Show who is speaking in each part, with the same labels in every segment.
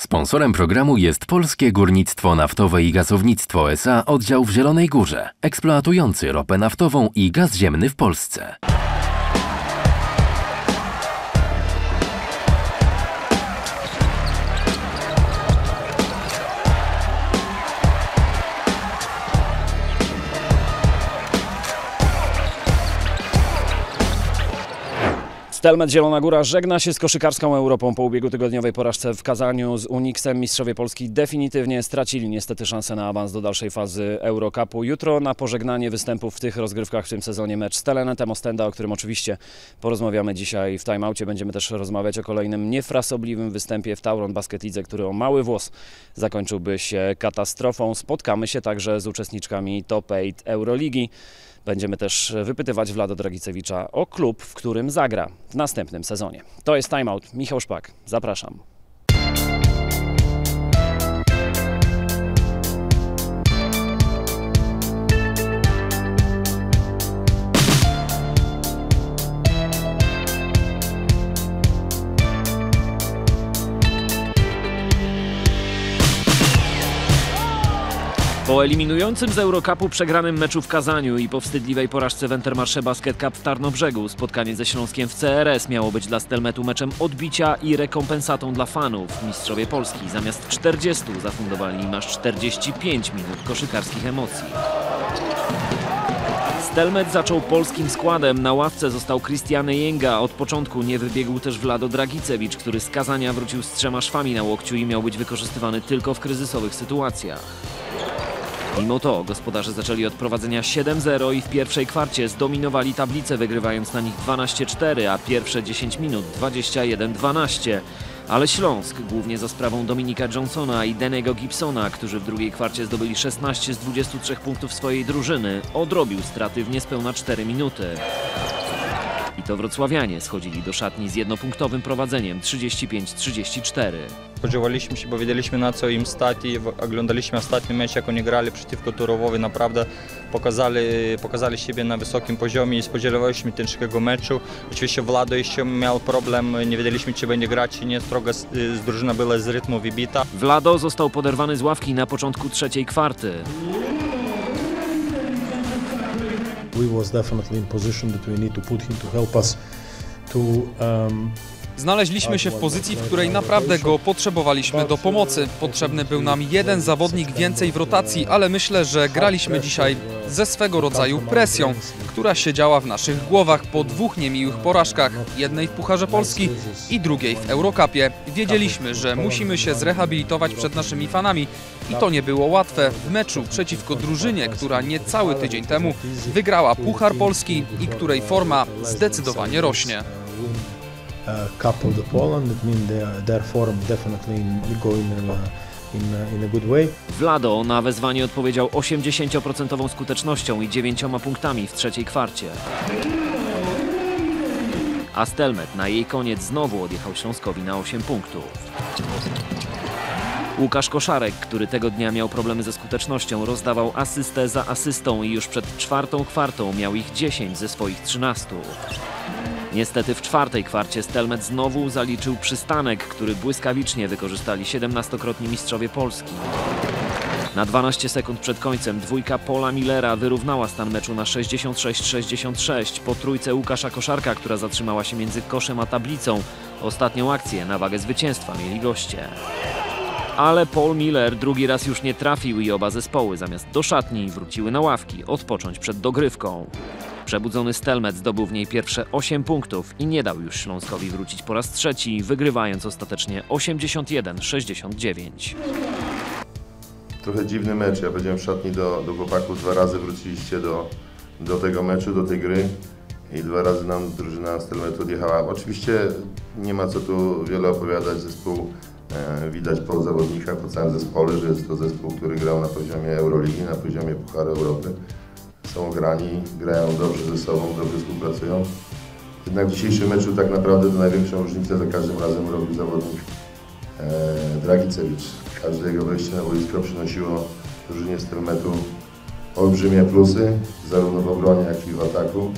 Speaker 1: Sponsorem programu jest Polskie Górnictwo Naftowe i Gazownictwo SA oddział w Zielonej Górze, eksploatujący ropę naftową i gaz ziemny w Polsce.
Speaker 2: Stelmet Zielona Góra żegna się z koszykarską Europą po ubiegłotygodniowej porażce w Kazaniu z Unixem. Mistrzowie Polski definitywnie stracili niestety szansę na awans do dalszej fazy Eurocupu. Jutro na pożegnanie występów w tych rozgrywkach w tym sezonie mecz z Telenetem Ostenda, o którym oczywiście porozmawiamy dzisiaj w timeoutie. Będziemy też rozmawiać o kolejnym niefrasobliwym występie w Tauron Basket Lidze, który o mały włos zakończyłby się katastrofą. Spotkamy się także z uczestniczkami Top 8 Euroligi. Będziemy też wypytywać Vlado Dragicewicza o klub, w którym zagra w następnym sezonie. To jest Timeout. Michał Szpak. Zapraszam. Po eliminującym z Eurocupu przegranym meczu w Kazaniu i po wstydliwej porażce w Entermarsze Basket Cup w Tarnobrzegu spotkanie ze Śląskiem w CRS miało być dla Stelmetu meczem odbicia i rekompensatą dla fanów. Mistrzowie Polski zamiast 40 zafundowali im aż 45 minut koszykarskich emocji. Stelmet zaczął polskim składem. Na ławce został Christiane Jęga. Od początku nie wybiegł też Vlado Dragicewicz, który z Kazania wrócił z trzema szwami na łokciu i miał być wykorzystywany tylko w kryzysowych sytuacjach. Mimo to gospodarze zaczęli od prowadzenia 7-0 i w pierwszej kwarcie zdominowali tablicę, wygrywając na nich 12-4, a pierwsze 10 minut 21-12. Ale Śląsk, głównie za sprawą Dominika Johnsona i Denego Gibsona, którzy w drugiej kwarcie zdobyli 16 z 23 punktów swojej drużyny, odrobił straty w niespełna 4 minuty. I to wrocławianie schodzili do szatni z jednopunktowym prowadzeniem 35-34.
Speaker 3: Spodziewaliśmy się, bo wiedzieliśmy na co im stać i oglądaliśmy ostatni mecz, jak oni grali przeciwko Turowowi. Naprawdę pokazali, pokazali siebie na wysokim poziomie i spodziewaliśmy ciężkiego meczu. Oczywiście Vlado jeszcze miał problem, nie wiedzieliśmy czy będzie grać, czy nie. Z, z drużyna była z rytmu wybita.
Speaker 2: Vlado został poderwany z ławki na początku trzeciej kwarty.
Speaker 4: We was definitely in position that we need to put him to help us to um,
Speaker 5: Znaleźliśmy się w pozycji, w której naprawdę go potrzebowaliśmy do pomocy. Potrzebny był nam jeden zawodnik więcej w rotacji, ale myślę, że graliśmy dzisiaj ze swego rodzaju presją, która siedziała w naszych głowach po dwóch niemiłych porażkach, jednej w Pucharze Polski i drugiej w Eurocupie. Wiedzieliśmy, że musimy się zrehabilitować przed naszymi fanami i to nie było łatwe w meczu przeciwko drużynie, która niecały tydzień temu wygrała Puchar Polski i której forma zdecydowanie rośnie.
Speaker 4: Couple the Poland. It means their, their form definitely in, going in in, in a good way.
Speaker 2: Vlado na wezwanie odpowiedział 80% skutecznością i 9 punktami w trzeciej kwarcie. A Stelmet na jej koniec znowu odjechał Śląskowi na 8 punktów. Łukasz Koszarek, który tego dnia miał problemy ze skutecznością, rozdawał asystę za asystą i już przed czwartą kwartą miał ich 10 ze swoich 13. Niestety w czwartej kwarcie Stelmet znowu zaliczył przystanek, który błyskawicznie wykorzystali 17-krotni mistrzowie Polski. Na 12 sekund przed końcem dwójka Paula Millera wyrównała stan meczu na 66-66 po trójce Łukasza Koszarka, która zatrzymała się między koszem a tablicą. Ostatnią akcję na wagę zwycięstwa mieli goście. Ale Paul Miller drugi raz już nie trafił i oba zespoły zamiast do szatni wróciły na ławki odpocząć przed dogrywką. Przebudzony Stelmet zdobył w niej pierwsze 8 punktów i nie dał już Śląskowi wrócić po raz trzeci, wygrywając ostatecznie 81-69.
Speaker 6: trochę dziwny mecz. Ja powiedziałem w szatni do, do chłopaków, dwa razy wróciliście do, do tego meczu, do tej gry i dwa razy nam drużyna Stelmetu odjechała. Oczywiście nie ma co tu wiele opowiadać, zespół e, widać po zawodnikach, po całym zespole, że jest to zespół, który grał na poziomie Euroligi, na poziomie Pucharu Europy. Są grani, grają dobrze ze sobą, dobrze współpracują. Jednak w dzisiejszym meczu tak naprawdę to największą różnicę za każdym razem robił zawodnik e, Dragicewicz. Każde jego wejście na boisko przynosiło drużynie Stelmetu olbrzymie plusy, zarówno w obronie, jak i w ataku.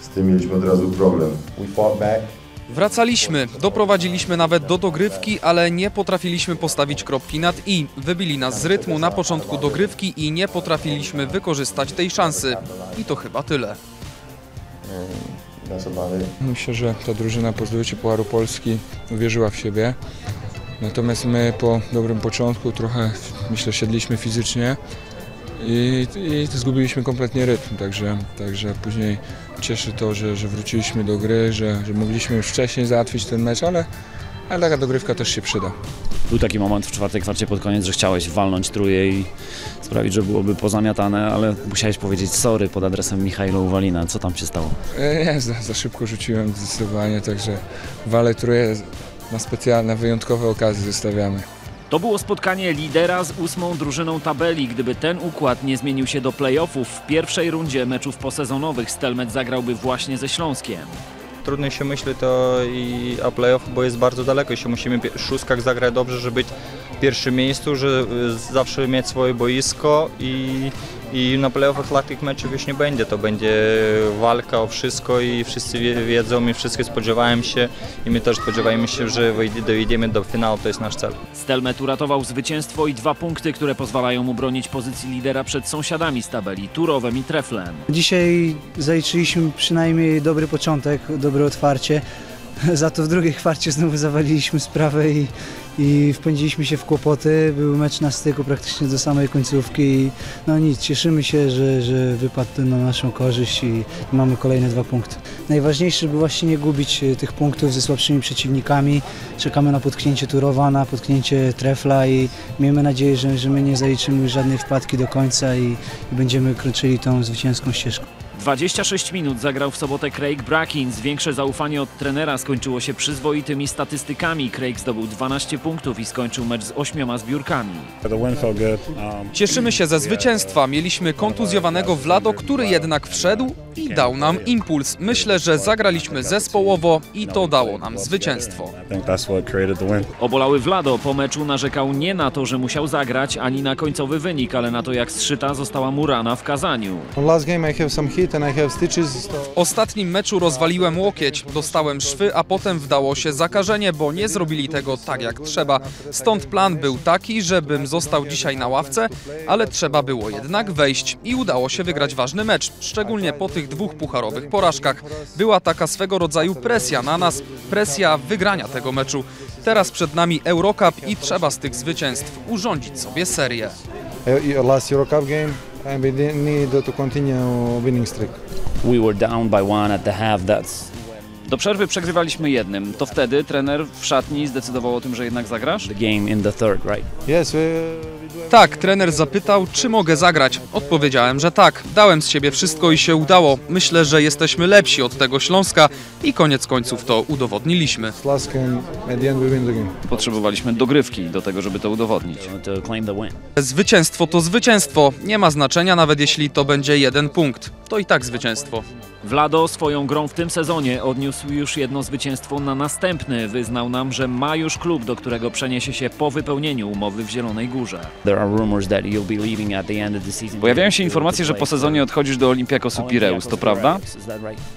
Speaker 6: Z tym mieliśmy od razu problem.
Speaker 7: We fought back
Speaker 5: Wracaliśmy, doprowadziliśmy nawet do dogrywki, ale nie potrafiliśmy postawić kropki nad i. Wybili nas z rytmu na początku dogrywki i nie potrafiliśmy wykorzystać tej szansy. I to chyba tyle.
Speaker 7: Myślę, że ta drużyna po zdobyciu Pucharu Polski uwierzyła w siebie. Natomiast my po dobrym początku trochę, myślę, siedliśmy fizycznie i, i zgubiliśmy kompletnie rytm. Także, także później cieszy to, że, że wróciliśmy do gry, że, że mogliśmy już wcześniej załatwić ten mecz, ale, ale taka dogrywka też się przyda.
Speaker 8: Był taki moment w czwartej kwarcie pod koniec, że chciałeś walnąć truje i sprawić, że byłoby pozamiatane, ale musiałeś powiedzieć sorry pod adresem Michajlo Uwalina. Co tam się stało?
Speaker 7: E, Nie, za, za szybko rzuciłem zdecydowanie, także wale truje na specjalne, wyjątkowe okazje zostawiamy.
Speaker 2: To było spotkanie lidera z ósmą drużyną tabeli. Gdyby ten układ nie zmienił się do playoffów, w pierwszej rundzie meczów posezonowych Stelmet zagrałby właśnie ze Śląskiem.
Speaker 3: Trudno się myśli to i o playoff, bo jest bardzo daleko. Jeszcze musimy w szóstkach zagrać dobrze, żeby być w pierwszym miejscu, że y, zawsze mieć swoje boisko i, i na playoffach takich meczów już nie będzie. To będzie walka o wszystko i wszyscy wie- wiedzą i wszyscy spodziewają się i my też spodziewamy się, że dojdziemy do finału, to jest nasz cel.
Speaker 2: Stelmet uratował zwycięstwo i dwa punkty, które pozwalają mu bronić pozycji lidera przed sąsiadami z tabeli, Turowem i Treflem.
Speaker 9: Dzisiaj zaliczyliśmy przynajmniej dobry początek, dobre otwarcie. Za to w drugiej kwarcie znowu zawaliliśmy sprawę i, i wpędziliśmy się w kłopoty. Był mecz na styku praktycznie do samej końcówki i no nic, cieszymy się, że, że wypadł na naszą korzyść i mamy kolejne dwa punkty. Najważniejsze, żeby właśnie nie gubić e, tych punktów ze słabszymi przeciwnikami. Czekamy na potknięcie Turowa, na potknięcie Trefla i miejmy nadzieję, że, że my nie zaliczymy żadnej wpadki do końca i, i będziemy kroczyli tą zwycięską ścieżką.
Speaker 2: 26 minut zagrał w sobotę Craig Brackins. Większe zaufanie od trenera skończyło się przyzwoitymi statystykami. Craig zdobył 12 punktów i skończył mecz z ośmioma zbiórkami.
Speaker 5: Cieszymy się ze zwycięstwa. Mieliśmy kontuzjowanego Vlado, który jednak wszedł i dał nam impuls. Myślę, że zagraliśmy zespołowo i to dało nam zwycięstwo.
Speaker 2: Obolały Vlado po meczu narzekał nie na to, że musiał zagrać, ani na końcowy wynik, ale na to jak zszyta została mu rana w Kazaniu.
Speaker 5: W ostatnim meczu rozwaliłem łokieć, dostałem szwy, a potem wdało się zakażenie, bo nie zrobili tego tak jak trzeba. Stąd plan był taki, żebym został dzisiaj na ławce, ale trzeba było jednak wejść i udało się wygrać ważny mecz, szczególnie po tych dwóch pucharowych porażkach. Była taka swego rodzaju presja na nas, presja wygrania tego meczu. Teraz przed nami Eurocup i trzeba z tych zwycięstw urządzić sobie serię.
Speaker 10: Uh, last Euro Cup game and we didn't need to continue winning streak.
Speaker 8: We were down by one at the half. That's
Speaker 2: Do przerwy przegrywaliśmy jednym. To wtedy trener w szatni zdecydował o tym, że jednak zagrasz?
Speaker 8: the game in the third, right?
Speaker 10: Yes,
Speaker 5: Tak, trener zapytał, czy mogę zagrać. Odpowiedziałem, że tak. Dałem z siebie wszystko i się udało. Myślę, że jesteśmy lepsi od tego Śląska i koniec końców to udowodniliśmy.
Speaker 10: last game at the end we win the game.
Speaker 2: Potrzebowaliśmy dogrywki do tego, żeby to udowodnić.
Speaker 8: To claim the win.
Speaker 5: Zwycięstwo to zwycięstwo. Nie ma znaczenia, nawet jeśli to będzie jeden punkt. To i tak zwycięstwo.
Speaker 2: Vlado swoją grą w tym sezonie odniósł już jedno zwycięstwo na następny. Wyznał nam, że ma już klub, do którego przeniesie się po wypełnieniu umowy w Zielonej Górze.
Speaker 11: Pojawiają się informacje, że po sezonie odchodzisz do Olympiakosu Pireus, to prawda?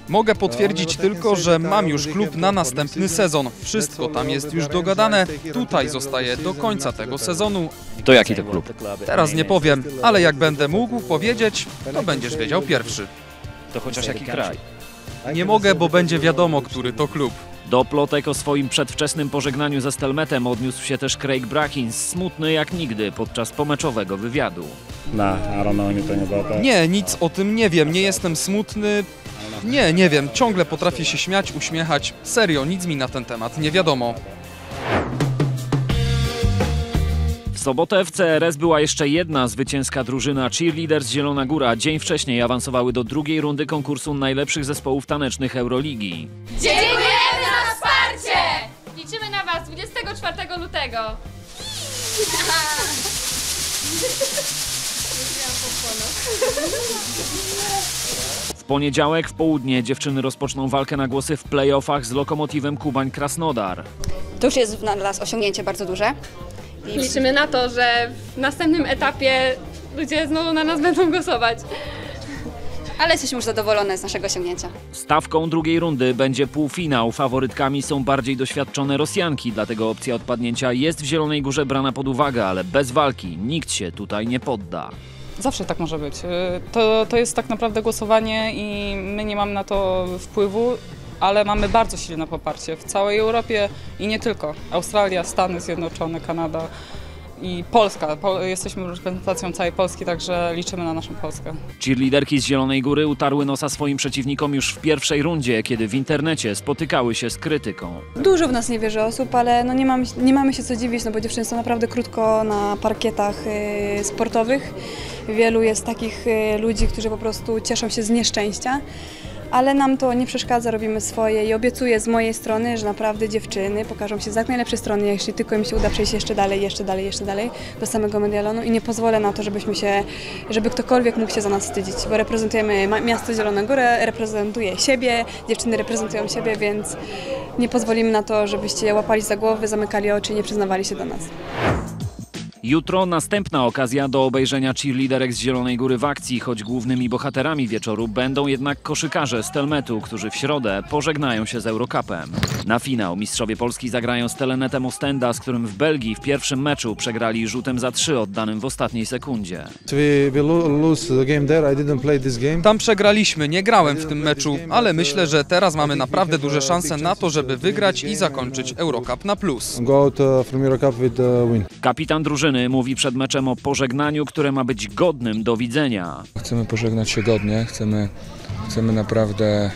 Speaker 5: Mogę potwierdzić tylko, że mam już klub na następny sezon. Wszystko tam jest już dogadane. Tutaj zostaję do końca tego sezonu.
Speaker 11: To jaki to klub?
Speaker 5: Teraz nie powiem, ale jak będę mógł powiedzieć, to będziesz wiedział pierwszy.
Speaker 11: To chociaż jaki kraj?
Speaker 5: Nie mogę, bo będzie wiadomo, który to klub.
Speaker 2: Do plotek o swoim przedwczesnym pożegnaniu ze Stelmetem odniósł się też Craig Brackins, smutny jak nigdy podczas pomeczowego wywiadu.
Speaker 5: Nie, nic o tym nie wiem, nie jestem smutny. Nie, nie wiem, ciągle potrafię się śmiać, uśmiechać. Serio, nic mi na ten temat nie wiadomo.
Speaker 2: Sobotę w CRS była jeszcze jedna zwycięska drużyna Cheerleaders Zielona Góra. Dzień wcześniej awansowały do drugiej rundy konkursu najlepszych zespołów tanecznych Euroligi.
Speaker 12: Dziękujemy za wsparcie! Liczymy na Was 24 lutego.
Speaker 2: W poniedziałek w południe dziewczyny rozpoczną walkę na głosy w playoffach z Lokomotywem Kubań Krasnodar.
Speaker 13: To już jest dla nas osiągnięcie bardzo duże. I
Speaker 12: Liczymy na to, że w następnym etapie ludzie znowu na nas będą głosować.
Speaker 13: ale jesteśmy już zadowolone z naszego osiągnięcia.
Speaker 2: Stawką drugiej rundy będzie półfinał. Faworytkami są bardziej doświadczone Rosjanki, dlatego opcja odpadnięcia jest w Zielonej Górze brana pod uwagę, ale bez walki nikt się tutaj nie podda.
Speaker 14: Zawsze tak może być. Y, To, to jest tak naprawdę głosowanie i my nie mamy na to wpływu, ale mamy bardzo silne poparcie w całej Europie i nie tylko. Australia, Stany Zjednoczone, Kanada i Polska. Po, jesteśmy reprezentacją całej Polski, także liczymy na naszą Polskę.
Speaker 2: Cheerleaderki z Zielonej Góry utarły nosa swoim przeciwnikom już w pierwszej rundzie, kiedy w internecie spotykały się z krytyką.
Speaker 15: Dużo w nas nie wierzy osób, ale no nie, mamy, nie mamy się co dziwić, no bo dziewczyny są naprawdę krótko na parkietach y, sportowych. Wielu jest takich y, ludzi, którzy po prostu cieszą się z nieszczęścia, ale nam to nie przeszkadza, robimy swoje i obiecuję z mojej strony, że naprawdę dziewczyny pokażą się z jak najlepszej strony, jeśli tylko im się uda przejść jeszcze dalej, jeszcze dalej, jeszcze dalej do samego medialonu i nie pozwolę na to, żebyśmy się, żeby ktokolwiek mógł się za nas wstydzić, bo reprezentujemy miasto Zielona Górę, reprezentuję siebie, dziewczyny reprezentują siebie, więc nie pozwolimy na to, żebyście łapali za głowy, zamykali oczy i nie przyznawali się do nas.
Speaker 2: Jutro następna okazja do obejrzenia cheerleaderek z Zielonej Góry w akcji, choć głównymi bohaterami wieczoru będą jednak koszykarze z Telmetu, którzy w środę pożegnają się z Eurocupem. Na finał mistrzowie Polski zagrają z Telenetem Ostenda, z którym w Belgii w pierwszym meczu przegrali rzutem za trzy oddanym w ostatniej sekundzie.
Speaker 5: Tam przegraliśmy, nie grałem w tym meczu, ale myślę, że teraz mamy naprawdę duże szanse na to, żeby wygrać i zakończyć Eurocup na plus.
Speaker 10: Go out from Eurocup with the win.
Speaker 2: Kapitan drużyny mówi przed meczem o pożegnaniu, które ma być godnym do widzenia.
Speaker 7: Chcemy pożegnać się godnie, chcemy, chcemy naprawdę e,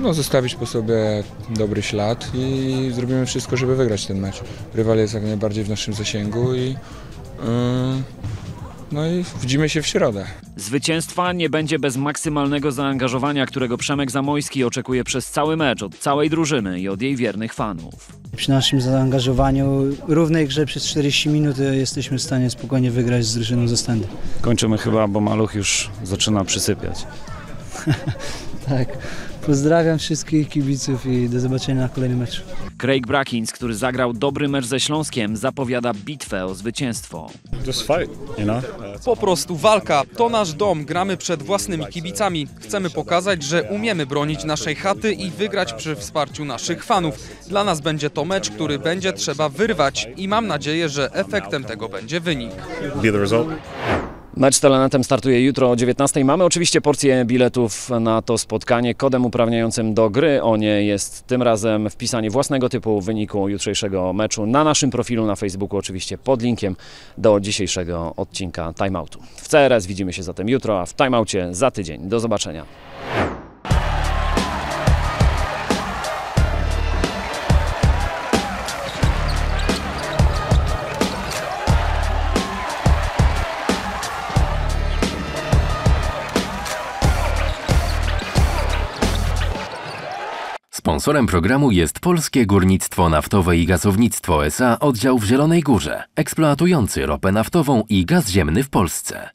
Speaker 7: no, zostawić po sobie dobry ślad i zrobimy wszystko, żeby wygrać ten mecz. Rywal jest jak najbardziej w naszym zasięgu i, e, no i widzimy się w środę.
Speaker 2: Zwycięstwa nie będzie bez maksymalnego zaangażowania, którego Przemek Zamojski oczekuje przez cały mecz od całej drużyny i od jej wiernych fanów.
Speaker 9: Przy naszym zaangażowaniu, równej grze przez 40 minut jesteśmy w stanie spokojnie wygrać z drużyną ze stędy.
Speaker 8: Kończymy chyba, bo maluch już zaczyna przysypiać.
Speaker 9: Tak. Pozdrawiam wszystkich kibiców i do zobaczenia na kolejnym meczu.
Speaker 2: Craig Brackins, który zagrał dobry mecz ze Śląskiem, zapowiada bitwę o zwycięstwo.
Speaker 8: Just fight, you know?
Speaker 5: Po prostu walka, to nasz dom, gramy przed własnymi kibicami. Chcemy pokazać, że umiemy bronić naszej chaty i wygrać przy wsparciu naszych fanów. Dla nas będzie to mecz, który będzie trzeba wyrwać i mam nadzieję, że efektem tego będzie wynik.
Speaker 11: Be the result.
Speaker 2: Mecz z Telenetem startuje jutro o 19. Mamy oczywiście porcję biletów na to spotkanie. Kodem uprawniającym do gry o nie jest tym razem wpisanie własnego typu wyniku jutrzejszego meczu na naszym profilu na Facebooku, oczywiście pod linkiem do dzisiejszego odcinka Timeoutu. W CRS widzimy się zatem jutro, a w Timeoutie za tydzień. Do zobaczenia.
Speaker 1: Sponsorem programu jest Polskie Górnictwo Naftowe i Gazownictwo SA oddział w Zielonej Górze, eksploatujący ropę naftową i gaz ziemny w Polsce.